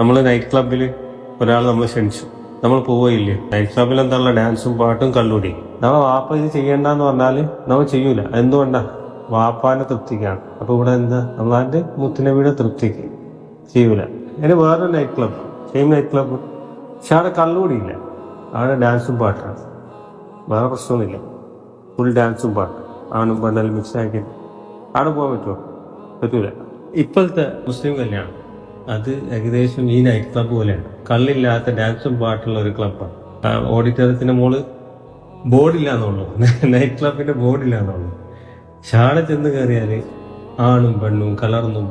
നമ്മൾ നൈറ്റ് ക്ലബിൽ ഒരാൾ നമ്മൾ ക്ഷണിച്ചു. നമ്മൾ പോവുകയില്ലേ. നൈറ്റ് ക്ലബിൽ എന്താണുള്ള ഡാൻസും പാട്ടും കള്ളൂടി നമ്മൾ വാപ്പ ഇത് ചെയ്യണ്ടെന്ന് പറഞ്ഞാൽ നമ്മൾ ചെയ്യൂല. എന്തുകൊണ്ടാ വാപ്പാന്റെ തൃപ്തിക്കാണ്. അപ്പൊ ഇവിടെ എന്താ? നമ്മളാന്റെ മുത്തുനബിയുടെ തൃപ്തിക്ക്. ചെയ്യൂല. ഇനി വേറൊരു night club same night club പക്ഷെ അവിടെ കള്ളുകൂടിയില്ല അവിടെ ഡാൻസും പാട്ടാണ്. വേറെ പ്രശ്നമൊന്നുമില്ല. ഫുൾ ഡാൻസും പാട്ട്. ആണും പെണ്ണെല്ലാം മിക്സ് ആക്കി അവിടെ പോകാൻ പറ്റുമോ? പറ്റൂല. ഇപ്പോഴത്തെ മുസ്ലിം കല്യാണം. അത് ഏകദേശം ഈ നൈറ്റ് ക്ലബ്ബ് പോലെയാണ്. കള്ളില്ലാത്ത ഡാൻസും പാട്ടുള്ള ഒരു ക്ലബ്ബാണ് ഓഡിറ്റോറിയത്തിന്റെ മോൾ ബോർഡില്ല എന്നുള്ളൂ നൈറ്റ് ക്ലബിന്റെ ബോർഡില്ല എന്നുള്ളൂ ചെന്ന് കയറിയാൽ ആണും പെണ്ണും കലർന്നും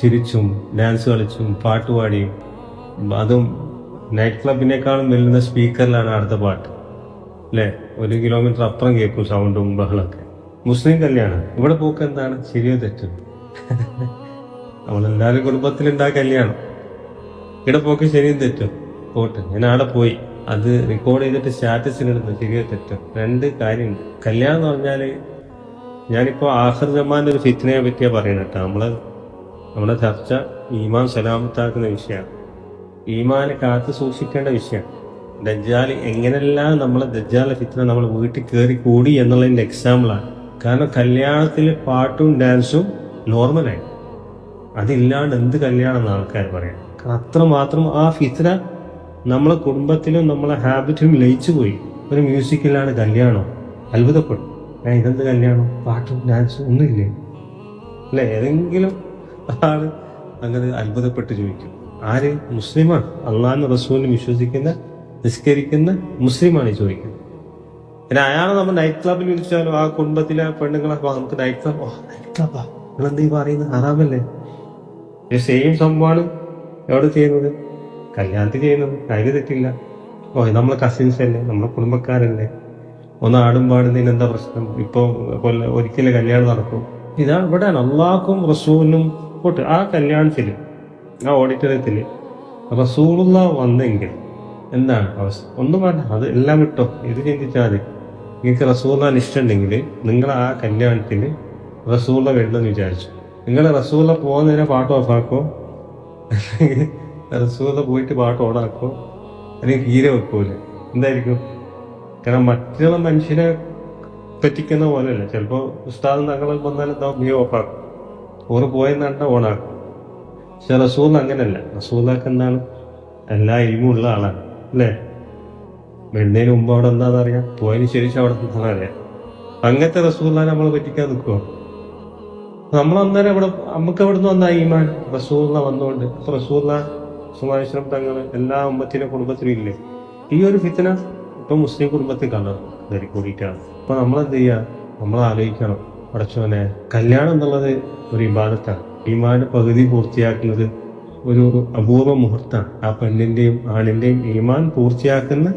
ചിരിച്ചും ഡാൻസ് കളിച്ചും പാട്ടുപാടിയും അതും നൈറ്റ് ക്ലബിനേക്കാളും വെല്ലുന്ന സ്പീക്കറിലാണ് അടുത്ത പാട്ട്. അല്ലേ ഒരു കിലോമീറ്റർ അപ്പുറം കേൾക്കും സൗണ്ടും ബഹളമൊക്കെ. മുസ്ലിം കല്യാണം. ഇവിടെ പോക്ക് എന്താണ്? ശരിയോ തെറ്റോ? നമ്മളെല്ലാവരും കുടുംബത്തിലുണ്ടായ കല്യാണം. ഇവിടെ പോക്ക് ശരിയും തെറ്റും. പോട്ടെ ഞാൻ അവിടെ പോയി. അത് റെക്കോർഡ് ചെയ്തിട്ട് സ്റ്റാറ്റസിലിടുന്നു ശരിയോ തെറ്റോ? രണ്ട് കാര്യമുണ്ട് കല്യാണം എന്ന് പറഞ്ഞാൽ ഞാനിപ്പോ ആഹർ ജമാന്റെ ഒരു ഫിത്തിനെ പറ്റിയാ പറയുന്നത് കേട്ടോ. നമ്മൾ നമ്മുടെ ചർച്ച ഈമാൻ സലാമത്താക്കുന്ന വിഷയമാണ് ഈമാനെ കാത്തു സൂക്ഷിക്കേണ്ട വിഷയമാണ് ദജ്ജാൽ എങ്ങനെല്ലാം നമ്മളെ ദജ്ജാല ഫിത്തിന നമ്മൾ വീട്ടിൽ കയറി കൂടി എന്നുള്ളതിന്റെ എക്സാമ്പിളാണ് കാരണം കല്യാണത്തിൽ പാട്ടും ഡാൻസും നോർമലായി അതില്ലാണ്ട് എന്ത് കല്യാണം എന്ന് ആൾക്കാർ പറയാം കാരണം അത്രമാത്രം ആ ഫിത്ര നമ്മളെ കുടുംബത്തിലും നമ്മളെ ഹാബിറ്റിലും ലയിച്ചു പോയി. ഒരു മ്യൂസിക്കിലാണ് കല്യാണം. അത്ഭുതപ്പെടും ഞാൻ ഇതെന്ത് കല്യാണം? പാട്ടും ഡാൻസും ഒന്നുമില്ലേ? അല്ല? ഏതെങ്കിലും ആൾ അങ്ങനെ അത്ഭുതപ്പെട്ട് ചോദിക്കും ആര്? മുസ്ലിമാണ് അള്ളാഹെന്ന റസൂലിന് വിശ്വസിക്കുന്ന നിസ്കരിക്കുന്ന മുസ്ലിമാണ് ചോദിക്കുന്നത്. പിന്നെ അയാളെ നമ്മൾ നൈറ്റ് ക്ലബിൽ വിളിച്ചാലും ആ കുടുംബത്തിലെ പെണ്ണുങ്ങളെ "വാ, നമുക്ക് നൈറ്റ് ക്ലബ് ഓ നൈറ്റ് ക്ലബാ ഈ പറയുന്നത്? ഹറാമല്ലേ? സെയിം സംഭവമാണ് എവിടെ ചെയ്യുന്നത്? കല്യാണത്തിൽ ചെയ്യുന്നത്. അതിന് തെറ്റില്ല. ഓ നമ്മൾ കസിൻസ് അല്ലേ? നമ്മളെ കുടുംബക്കാരല്ലേ? ഒന്ന് ആടും പാടുന്നതിന് എന്താ പ്രശ്നം? ഇപ്പൊ കൊല്ല ഒരിക്കലും കല്യാണം നടക്കും. ഇതാ ഇവിടെ അള്ളാഹും റസൂലിനും പോട്ട്. ആ കല്യാണത്തിൽ ആ ഓഡിറ്റോറിയത്തിൽ റസൂലുള്ള വന്നെങ്കിൽ എന്താണ് അവസ്ഥ? ഒന്നും വേണ്ട അത് എല്ലാം വിട്ടോ ഇത് ചിന്തിച്ചാൽ മതി. നിങ്ങൾക്ക് റസൂല ഇഷ്ടമുണ്ടെങ്കിൽ നിങ്ങൾ ആ കല്യാണത്തിന് റസൂല വേണ്ടെന്ന് വിചാരിച്ചു. നിങ്ങൾ റസൂല പോകുന്നതിനെ പാട്ട് ഓഫാക്കോ? അല്ലെങ്കിൽ റസൂല പോയിട്ട് പാട്ട് ഓണാക്കോ? അല്ലെങ്കിൽ ഹീര വെക്കൂലെ? എന്തായിരിക്കും? കാരണം മറ്റുള്ള മനുഷ്യനെ പറ്റിക്കുന്ന പോലെയല്ല. ചിലപ്പോ ഉസ്താദ് തങ്ങൾ വന്നാൽ എന്താ നീ ഓഫാക്കും. ഓറ് പോയെന്നാണ്ട ഓണാക്കും. പക്ഷെ റസൂൽ അങ്ങനല്ല റസൂലാക്ക് എന്താണ്? എല്ലാ ഇരുമ്പും ഉള്ള ആളാണ്. അല്ലേ? വരുന്നതിന് മുമ്പ് അവിടെ എന്താണെന്നറിയാം പോയതിന് ശേഷം അവിടെ എന്താണെന്നറിയാം അങ്ങനത്തെ റസൂല നമ്മൾ പറ്റിക്കാൻ നിൽക്കുമോ നമ്മൾ അന്നേരം ഇവിടെ നമുക്ക് എവിടെ നിന്ന് വന്ന ഈമാൻ? റസൂല വന്നുകൊണ്ട് റസൂല സുമാശ്രം തങ്ങൾ എല്ലാ അമ്പത്തിന്റെ കുടുംബത്തിലും ഇല്ലേ? ഈ ഒരു ഫിത്തന ഇപ്പൊ മുസ്ലിം കുടുംബത്തിൽ കണ്ടു കൂടിയിട്ടാണ്. അപ്പൊ നമ്മൾ എന്ത് ചെയ്യാ? നമ്മൾ ആലോചിക്കണം. പടച്ചോനെ കല്യാണം എന്നുള്ളത് ഒരു ഇബാദത്താണ്. ഈമാന്റെ പകുതി പൂർത്തിയാക്കുന്നത് ഒരു അപൂർവ മുഹൂർത്താണ് ആ പെണ്ണിന്റെയും ആണിന്റെയും ഈമാൻ പൂർത്തിയാക്കുന്ന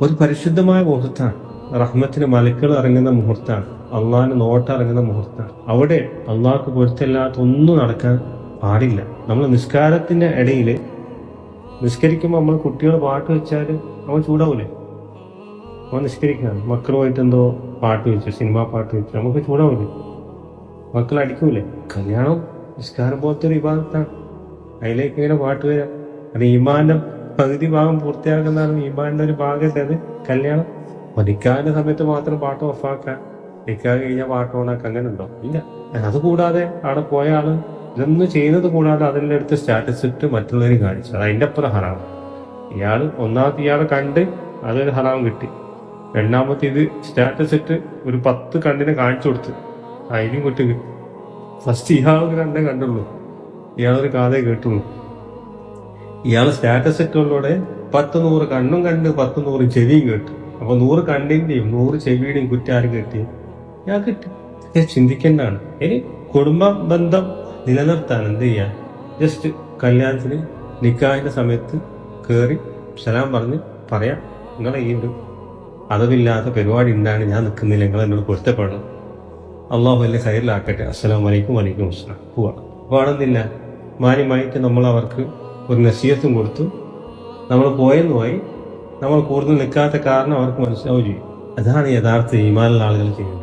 ഒരു പരിശുദ്ധമായ മുഹൂർത്താണ് റഹ്മത്തിന് മലക്കുകൾ ഇറങ്ങുന്ന മുഹൂർത്താണ് അള്ളാഹിന് നോട്ട് ഇറങ്ങുന്ന മുഹൂർത്താണ് അവിടെ അള്ളാഹ്ക്ക് പൊരുത്തല്ലാത്ത ഒന്നും നടക്കാൻ പാടില്ല. നമ്മൾ നിസ്കാരത്തിന്റെ ഇടയിൽ നിസ്കരിക്കുമ്പോൾ നമ്മൾ കുട്ടികൾ പാട്ട് വെച്ചാൽ അവൻ ചൂടാവൂലേ? അവൻ നിസ്കരിക്കുകയാണ്. മക്കളുമായിട്ട് എന്തോ പാട്ട് വെച്ചു സിനിമ പാട്ട് വെച്ചു നമുക്ക് ചൂടാവൂലേ? മക്കൾ അടിക്കൂലേ? കല്യാണം നിസ്കാരം പോലത്തെ ഒരു വിഭാഗത്താണ്. അതിലേക്ക് ഇങ്ങനെ പാട്ട് വരാം. അത് ഈമാന്റെ പകുതി ഭാഗം പൂർത്തിയാക്കുന്നതാണ് ഈമാന്റെ ഒരു ഭാഗത്തെ അത് കല്യാണം. നിക്കാന്റെ സമയത്ത് മാത്രം പാട്ട് ഓഫാക്കാൻ നിക്കാൻ കഴിഞ്ഞാൽ പാട്ട് ഓണാക്കാൻ അങ്ങനെ ഉണ്ടോ ഇല്ല അത് കൂടാതെ അവിടെ പോയ ആൾ ഇതൊന്നും ചെയ്യുന്നത് കൂടാതെ അതിന്റെ അടുത്ത് സ്റ്റാറ്റസ് ഇട്ട് മറ്റുള്ളവരും കാണിച്ചു. അത് അതിന്റെ അപ്പുറം ഹറാം ഇയാൾ ഒന്നാമത്തെ ഇയാളെ കണ്ട് അതൊരു ഹറാം കിട്ടി. രണ്ടാമത്തെ ഇത് സ്റ്റാറ്റസ് ഇട്ട് ഒരു പത്ത് കണ്ണിനെ കാണിച്ചു കൊടുത്ത്. അതിനും കൊട്ട് കിട്ടി ഫസ്റ്റ് ഇയാൾക്ക് കണ്ടേ കണ്ടുള്ളൂ. ഇയാളൊരു കാതേ കേട്ടുള്ളൂ. ഇയാൾ സ്റ്റാറ്റസ് ഇട്ടുള്ളൂടെ പത്ത് നൂറ് കണ്ണും കണ്ട് പത്ത് നൂറ് ചെവിയും കേട്ടു. അപ്പൊ നൂറ് കണ്ടിന്റെയും നൂറ് ചെവിയുടെയും കുറ്റം ആരും കിട്ടി ഞാൻ കിട്ടി. ഞാൻ ചിന്തിക്കേണ്ടതാണ്. ഇനി കുടുംബ ബന്ധം നിലനിർത്താൻ എന്ത് ചെയ്യാ? ജസ്റ്റ് കല്യാണത്തിന് നിക്കാഹിന്റെ സമയത്ത് കയറി സലാം പറഞ്ഞ് പറയാം നിങ്ങളെ ഈ ഒരു അതവില്ലാത്ത പരിപാടി ഉണ്ടാണ് ഞാൻ നിൽക്കുന്നില്ല. നിങ്ങൾ എന്നോട് പൊരുത്തപ്പെടണം. അള്ളാഹു അല്ലെ സൈഡിലാക്കട്ടെ അസ്സലാം വലൈക്കും വലൈക്കും അസ്സലാം. പോവാണ് വേണമെന്നില്ല മാന്യമായിട്ട് നമ്മൾ അവർക്ക് ഒരു നസീഹത്തും കൊടുത്തു. നമ്മൾ പോയെന്ന് പോയി നമ്മൾ കൂടുതൽ നിൽക്കാത്ത കാരണം അവർക്ക് മനസ്സിലാവുകയും ചെയ്യും. അതാണ് യഥാർത്ഥ ഈമാനുള്ള ആളുകൾ ചെയ്യുന്നത്.